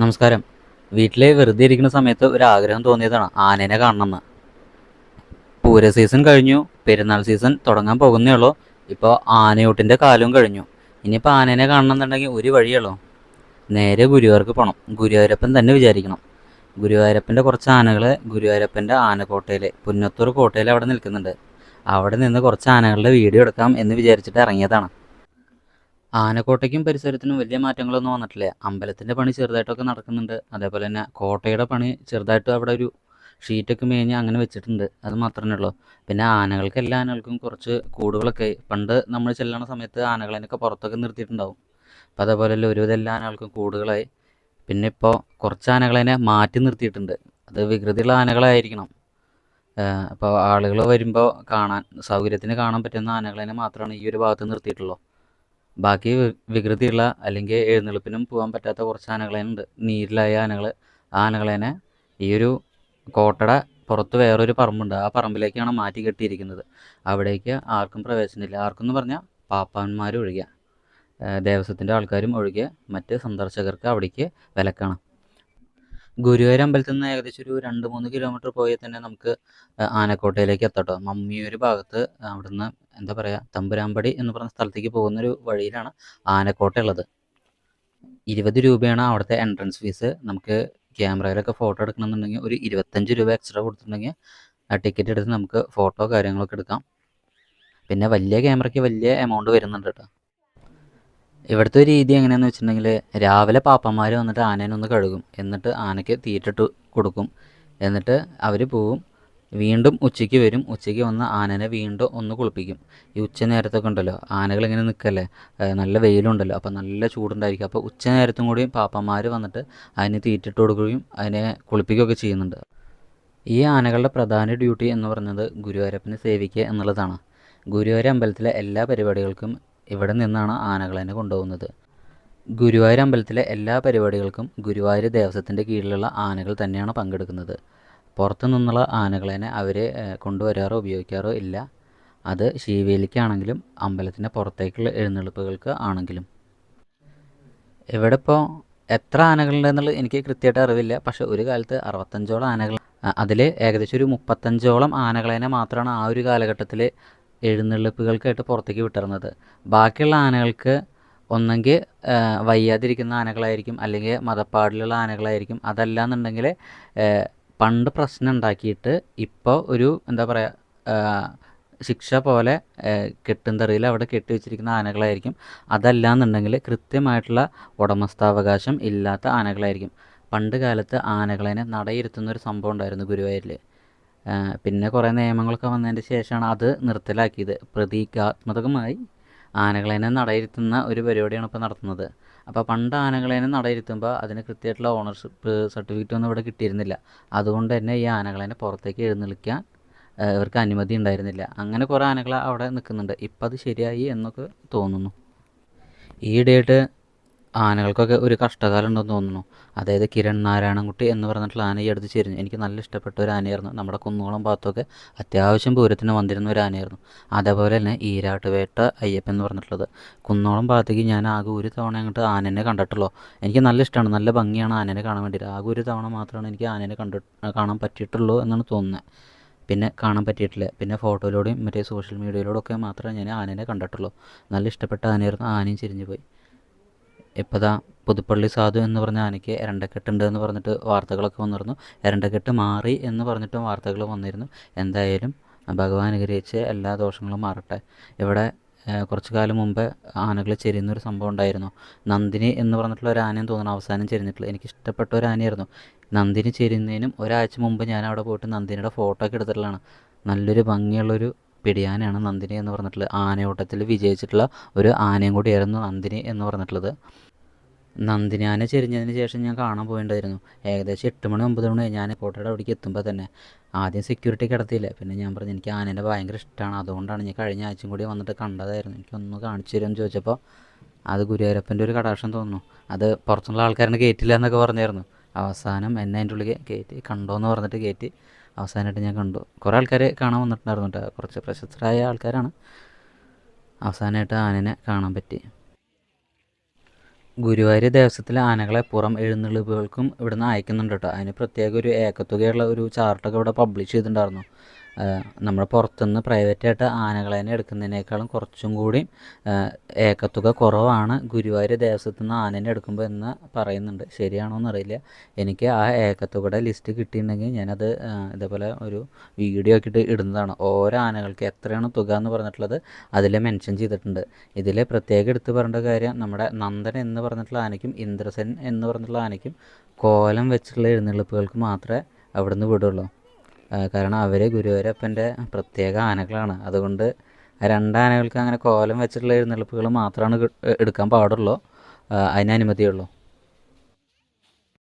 നമസ്കാരം. വീട്ടിൽ വെറുതെ ഇരിക്കുന്ന സമയത്ത് ഒരു ആഗ്രഹം തോന്നിയതാണ് ആനേനെ കാണണമെന്ന്. പൂര സീസൺ കഴിഞ്ഞു പെരുന്നാൾ സീസൺ തുടങ്ങാൻ പോകുന്നേ ഉള്ളൂ. ഇപ്പോൾ ആനയൂട്ടിന്റെ കാലവും കഴിഞ്ഞു. ഇനിയിപ്പോൾ ആനേനെ കാണണമെന്നുണ്ടെങ്കിൽ ഒരു വഴിയുള്ളൂ. നേരെ ഗുരുവായൂർക്ക് പോകണം ഗുരുവായൂരപ്പൻ തന്നെ വിചാരിക്കണം. ഗുരുവായൂരപ്പന്റെ കുറച്ച് ആനകൾ ഗുരുവായൂരപ്പന്റെ ആനക്കോട്ടയിൽ പുന്നത്തൂർ കോട്ടയിൽ അവിടെ നിൽക്കുന്നുണ്ട്. അവിടെ നിന്ന് കുറച്ച് ആനകളുടെ വീഡിയോ എടുക്കാം എന്ന് വിചാരിച്ചിട്ട് ഇറങ്ങിയതാണ്. ആനക്കോട്ടയ്ക്കും പരിസരത്തിനും വലിയ മാറ്റങ്ങളൊന്നും വന്നിട്ടില്ല. അമ്പലത്തിന്റെ പണി ചെറുതായിട്ടൊക്കെ നടക്കുന്നുണ്ട്. അതേപോലെ തന്നെ കോട്ടയുടെ പണി ചെറുതായിട്ട് അവിടെ ഒരു ഷീറ്റൊക്കെ മേഞ്ഞ് അങ്ങനെ വെച്ചിട്ടുണ്ട്. അത് മാത്രമേ ഉള്ളൂ. പിന്നെ ആനകൾക്ക് എല്ലാ ആനകൾക്കും കുറച്ച് കൂടുകളൊക്കെ. പണ്ട് നമ്മൾ ചെല്ലണ സമയത്ത് ആനകളെയൊക്കെ പുറത്തൊക്കെ നിർത്തിയിട്ടുണ്ടാവും. അപ്പോൾ അതേപോലെ ഒരുവിധം എല്ലാ ആനകൾക്കും കൂടുകളായി. പിന്നെ ഇപ്പോൾ കുറച്ച് ആനകളെ മാറ്റി നിർത്തിയിട്ടുണ്ട്. അത് വികൃതിയുള്ള ആനകളായിരിക്കണം. അപ്പോൾ ആളുകൾ വരുമ്പോൾ കാണാൻ സൗകര്യത്തിന് കാണാൻ പറ്റുന്ന ആനകളെ മാത്രമാണ് ഈ ഒരു ഭാഗത്ത് നിർത്തിയിട്ടുള്ളൂ. ബാക്കി വികൃതിയുള്ള അല്ലെങ്കിൽ എഴുന്നള്ളിപ്പിനും പോകാൻ പറ്റാത്ത കുറച്ച് ആനകളുണ്ട് നീരിലായ ആനകൾ ആ ആനകളെ ഈ ഒരു കോട്ടട പുറത്ത് വേറൊരു പറമ്പുണ്ട്. ആ പറമ്പിലേക്കാണ് മാറ്റി കെട്ടിയിരിക്കുന്നത്. അവിടേക്ക് ആർക്കും പ്രവേശനമില്ല. ആർക്കും എന്ന് പറഞ്ഞാൽ പാപ്പാന്മാരും ഒഴികെ ദേവസ്വത്തിന്റെ ആൾക്കാരും ഒഴികെ മറ്റ് സന്ദർശകർക്ക് അവിടേക്ക് വിലക്കാണ്. ഗുരുവായൂർ അമ്പലത്തിൽ നിന്ന് ഏകദേശം ഒരു രണ്ട് മൂന്ന് കിലോമീറ്റർ പോയാൽ തന്നെ നമുക്ക് ആനക്കോട്ടയിലേക്ക് എത്തട്ടോ മമ്മിയൊരു ഭാഗത്ത് അവിടുന്ന് എന്താ പറയുക തമ്പുരാമ്പടി എന്ന് പറഞ്ഞ സ്ഥലത്തേക്ക് പോകുന്ന ഒരു വഴിയിലാണ് ആനക്കോട്ട ഉള്ളത്. ഇരുപത് രൂപയാണ് അവിടുത്തെ എൻട്രൻസ് ഫീസ് നമുക്ക് ക്യാമറയിലൊക്കെ ഫോട്ടോ എടുക്കണമെന്നുണ്ടെങ്കിൽ ഒരു ഇരുപത്തഞ്ച് രൂപ എക്സ്ട്രാ കൊടുത്തിട്ടുണ്ടെങ്കിൽ ടിക്കറ്റ് എടുത്ത് നമുക്ക് ഫോട്ടോ കാര്യങ്ങളൊക്കെ എടുക്കാം. പിന്നെ വലിയ ക്യാമറയ്ക്ക് വലിയ എമൗണ്ട് വരുന്നുണ്ട് കേട്ടോ ഇവിടുത്തെ രീതി എങ്ങനെയാണെന്ന് വെച്ചിട്ടുണ്ടെങ്കിൽ രാവിലെ പാപ്പന്മാർ വന്നിട്ട് ആനേനെ ഒന്ന് കഴുകും. എന്നിട്ട് ആനയ്ക്ക് തീറ്റിട്ട് കൊടുക്കും. എന്നിട്ട് അവർ പോവും. വീണ്ടും ഉച്ചയ്ക്ക് വരും. ഉച്ചയ്ക്ക് വന്ന് ആനനെ വീണ്ടും ഒന്ന് കുളിപ്പിക്കും. ഈ ഉച്ച നേരത്തൊക്കെ ഉണ്ടല്ലോ ആനകൾ ഇങ്ങനെ നിൽക്കല്ലേ നല്ല വെയിലുണ്ടല്ലോ അപ്പോൾ നല്ല ചൂടുണ്ടായിരിക്കും. അപ്പോൾ ഉച്ച നേരത്തും കൂടി പാപ്പന്മാർ വന്നിട്ട് അതിനെ തീറ്റിട്ട് കൊടുക്കുകയും അതിനെ കുളിപ്പിക്കുകയൊക്കെ ചെയ്യുന്നുണ്ട്. ഈ ആനകളുടെ പ്രധാന ഡ്യൂട്ടി എന്ന് പറയുന്നത് ഗുരുവായൂരപ്പനെ സേവിക്കുക എന്നുള്ളതാണ്. ഗുരുവായൂർ അമ്പലത്തിലെ എല്ലാ പരിപാടികൾക്കും ഇവിടെ നിന്നാണ് ആനകളെ കൊണ്ടുപോകുന്നത്. ഗുരുവായൂർ അമ്പലത്തിലെ എല്ലാ പരിപാടികൾക്കും ഗുരുവായൂർ ദേവസ്വത്തിന്റെ കീഴിലുള്ള ആനകൾ തന്നെയാണ് പങ്കെടുക്കുന്നത്. പുറത്തു നിന്നുള്ള ആനകളെ അവർ കൊണ്ടുവരാറോ ഉപയോഗിക്കാറോ ഇല്ല. അത് ശീവേലിക്കാണെങ്കിലും അമ്പലത്തിന്റെ പുറത്തേക്കുള്ള എഴുന്നള്ളിപ്പുകൾക്ക് ആണെങ്കിലും. ഇവിടെ ഇപ്പോൾ എത്ര ആനകളുണ്ടെന്നുള്ളത് എനിക്ക് കൃത്യമായിട്ട് അറിവില്ല. പക്ഷെ ഒരു കാലത്ത് അറുപത്തഞ്ചോളം ആനകൾ അതിൽ ഏകദേശം ഒരു മുപ്പത്തഞ്ചോളം ആനകളെ മാത്രമാണ് ആ ഒരു കാലഘട്ടത്തിൽ എഴുന്നള്ളിപ്പുകൾക്കായിട്ട് പുറത്തേക്ക് വിട്ടിരുന്നത് ബാക്കിയുള്ള ആനകൾക്ക് ഒന്നെങ്കിൽ വയ്യാതിരിക്കുന്ന ആനകളായിരിക്കും അല്ലെങ്കിൽ മതപ്പാടിലുള്ള ആനകളായിരിക്കും. അതല്ല എന്നുണ്ടെങ്കിൽ പണ്ട് പ്രശ്നം ഉണ്ടാക്കിയിട്ട് ഇപ്പോൾ ഒരു എന്താ പറയുക ശിക്ഷ പോലെ കെട്ടുന്തറിയിൽ അവിടെ കെട്ടി വെച്ചിരിക്കുന്ന ആനകളായിരിക്കും. അതല്ല എന്നുണ്ടെങ്കിൽ കൃത്യമായിട്ടുള്ള ഉടമസ്ഥാവകാശം ഇല്ലാത്ത ആനകളായിരിക്കും. പണ്ട് കാലത്ത് ആനകളെ നടയിരുത്തുന്ന ഒരു സംഭവം ഉണ്ടായിരുന്നു ഗുരുവായൂരിൽ പിന്നെ കുറേ നിയമങ്ങളൊക്കെ വന്നതിന്റെ ശേഷമാണ് അത് നിർത്തലാക്കിയത്. പ്രതീകാത്മകമായി ആനകളേനെ നടയിരുത്തുന്ന ഒരു പരിപാടിയാണ് ഇപ്പോൾ നടത്തുന്നത്. അപ്പോൾ പണ്ട് ആനകളേനെ നടയിരുത്തുമ്പോൾ അതിന് കൃത്യമായിട്ടുള്ള ഓണർഷിപ്പ് സർട്ടിഫിക്കറ്റ് ഒന്നും ഇവിടെ കിട്ടിയിരുന്നില്ല. അതുകൊണ്ട് തന്നെ ഈ ആനകളേനെ പുറത്തേക്ക് എഴുന്നള്ളിക്കാൻ ഇവർക്ക് അനുമതി ഉണ്ടായിരുന്നില്ല. അങ്ങനെ കുറേ ആനകൾ അവിടെ നിൽക്കുന്നുണ്ട്. ഇപ്പം അത് ശരിയായി എന്നൊക്കെ തോന്നുന്നു. ഈയിടെയായിട്ട് ആനകൾക്കൊക്കെ ഒരു കഷ്ടകാലം ഉണ്ടെന്ന് തോന്നുന്നു. അതായത് കിരൺ നാരായണൻകുട്ടി എന്ന് പറഞ്ഞിട്ടുള്ള ആനയെ ഈ അടുത്ത് ചേരുന്നു എനിക്ക് നല്ല ഇഷ്ടപ്പെട്ട ഒരു ആനയായിരുന്നു. നമ്മുടെ കുന്നോളം ഭാഗത്തൊക്കെ അത്യാവശ്യം പൂരത്തിന് വന്നിരുന്ന ഒരു ആനയായിരുന്നു. അതേപോലെ തന്നെ ഈരാട്ടുവേട്ട അയ്യപ്പൻ എന്ന് പറഞ്ഞിട്ടുള്ളത്. കുന്നോളം ഭാഗത്തേക്ക് ഞാൻ ആകെ ഒരു തവണ അങ്ങോട്ട് ആനനെ കണ്ടിട്ടുള്ളൂ. എനിക്ക് നല്ല ഇഷ്ടമാണ്. നല്ല ഭംഗിയാണ് ആനനെ കാണാൻ വേണ്ടിയിട്ട്. ആകെ ഒരു തവണ മാത്രമാണ് എനിക്ക് ആനനെ കണ്ടി കാണാൻ പറ്റിയിട്ടുള്ളൂ എന്നാണ് തോന്നുന്നത്. പിന്നെ കാണാൻ പറ്റിയിട്ടില്ല. പിന്നെ ഫോട്ടോയിലൂടെയും മറ്റേ സോഷ്യൽ മീഡിയയിലൂടെ ഒക്കെ മാത്രമേ ഞാൻ ആനനെ കണ്ടിട്ടുള്ളൂ. നല്ല ഇഷ്ടപ്പെട്ട ആനയായിരുന്നു. ആനയും ചിരിഞ്ഞു പോയി. ഇപ്പോൾ ദാ പുതുപ്പള്ളി സാധു എന്ന് പറഞ്ഞ ആനയ്ക്ക് എരണ്ടക്കെട്ടുണ്ട് എന്ന് പറഞ്ഞിട്ട് വാർത്തകളൊക്കെ വന്നിരുന്നു. എരണ്ടക്കെട്ട് മാറി എന്ന് പറഞ്ഞിട്ടും വാർത്തകൾ വന്നിരുന്നു. എന്തായാലും ഭഗവാൻ അനുഗ്രഹിച്ച് എല്ലാ ദോഷങ്ങളും മാറട്ടെ. ഇവിടെ കുറച്ചു കാലം മുമ്പ് ആനകൾ ചെരിയുന്നൊരു സംഭവം ഉണ്ടായിരുന്നു. നന്ദിനി എന്ന് പറഞ്ഞിട്ടുള്ള ഒരു ആനയും തോന്നുന്നു അവസാനം ചെരിഞ്ഞിട്ടുള്ളത്. എനിക്ക് ഇഷ്ടപ്പെട്ട ഒരു ആനയായിരുന്നു. നന്ദിനി ചെരിയുന്നതിനും ഒരാഴ്ച മുമ്പ് ഞാൻ അവിടെ പോയിട്ട് നന്ദിനിയുടെ ഫോട്ടോ ഒക്കെ എടുത്തിട്ടുള്ളതാണ്. നല്ലൊരു ഭംഗിയുള്ളൊരു പിടിയാനയാണ് നന്ദിനി എന്ന് പറഞ്ഞിട്ടുള്ളത്. ആനയോട്ടത്തിൽ വിജയിച്ചിട്ടുള്ള ഒരു ആനയും കൂടിയായിരുന്നു നന്ദിനി എന്ന് പറഞ്ഞിട്ടുള്ളത്. നന്ദിനി ആന ചെരിഞ്ഞതിന് ശേഷം ഞാൻ കാണാൻ പോയിണ്ടായിരുന്നു. ഏകദേശം എട്ട് മണി ഒമ്പത് മണി ഞാൻ കോട്ടയുടെ അവിടേക്ക് എത്തുമ്പോൾ തന്നെ ആദ്യം സെക്യൂരിറ്റി കിടത്തിയില്ല. പിന്നെ ഞാൻ പറഞ്ഞു എനിക്ക് ആനേനെ ഭയങ്കര ഇഷ്ടമാണ് അതുകൊണ്ടാണ് ഞാൻ കഴിഞ്ഞ ആഴ്ചയും കൂടി വന്നിട്ട് കണ്ടതായിരുന്നു. എനിക്കൊന്ന് കാണിച്ചു തരുമെന്ന് ചോദിച്ചപ്പോൾ അത് ഗുരുവായൂരപ്പന്റെ ഒരു കടാക്ഷം തോന്നുന്നു. അത് പുറത്തുള്ള ആൾക്കാരുടെ കയറ്റില്ല എന്നൊക്കെ പറഞ്ഞായിരുന്നു. അവസാനം എന്നെ അതിന്റെ ഉള്ളിൽ കയറ്റി കണ്ടോ എന്ന് പറഞ്ഞിട്ട് കയറ്റി അവസാനമായിട്ട് ഞാൻ കണ്ടു. കുറേ ആൾക്കാർ കാണാൻ വന്നിട്ടുണ്ടായിരുന്നു കേട്ടോ. കുറച്ച് പ്രശസ്തരായ ആൾക്കാരാണ്. അവസാനമായിട്ട് ആനനെ കാണാൻ പറ്റി. ഗുരുവായൂർ ദേവസ്വത്തിലെ ആനകളെ പുറം എഴുന്നള്ളിപ്പുകൾക്കും ഇവിടുന്ന് അയക്കുന്നുണ്ട് കേട്ടോ. അതിന് പ്രത്യേക ഒരു ഏക്കത്തുകയുള്ള ഒരു ചാർട്ടൊക്കെ ഇവിടെ പബ്ലിഷ് ചെയ്തിട്ടുണ്ടായിരുന്നു. നമ്മുടെ പുറത്തുനിന്ന് പ്രൈവറ്റായിട്ട് ആനകളെ തന്നെ എടുക്കുന്നതിനേക്കാളും കുറച്ചും കൂടി ഏക്കത്തുക കുറവാണ് ഗുരുവായൂർ ദേവസ്വത്തിൽ നിന്ന് ആനേനെ എടുക്കുമ്പോൾ എന്ന് പറയുന്നുണ്ട്. ശരിയാണോ എന്നറിയില്ല. എനിക്ക് ആ ഏക്കത്തുകയുടെ ലിസ്റ്റ് കിട്ടിയിട്ടുണ്ടെങ്കിൽ ഞാനത് ഇതേപോലെ ഒരു വീഡിയോ ആക്കിയിട്ട് ഇടുന്നതാണ്. ഓരോ ആനകൾക്ക് എത്രയാണ് തുക എന്ന് പറഞ്ഞിട്ടുള്ളത് അതിൽ മെൻഷൻ ചെയ്തിട്ടുണ്ട്. ഇതിൽ പ്രത്യേകം എടുത്ത് പറയേണ്ട കാര്യം നമ്മുടെ നന്ദൻ എന്ന് പറഞ്ഞിട്ടുള്ള ആനയ്ക്കും ഇന്ദ്രസൻ എന്ന് പറഞ്ഞിട്ടുള്ള ആനയ്ക്കും കോലം വെച്ചിട്ടുള്ള എഴുന്നള്ളിപ്പുകൾക്ക് മാത്രമേ അവിടുന്ന് വിടുള്ളൂ. കാരണം അവർ ഗുരുവായൂരപ്പന്റെ പ്രത്യേക ആനകളാണ്. അതുകൊണ്ട് ആ രണ്ട് ആനകൾക്ക് അങ്ങനെ കോലം വെച്ചിട്ടുള്ള എഴുന്നള്ളിപ്പുകൾ മാത്രമാണ് എടുക്കാൻ പാടുള്ളൂ. അതിന് അനുമതിയുള്ളൂ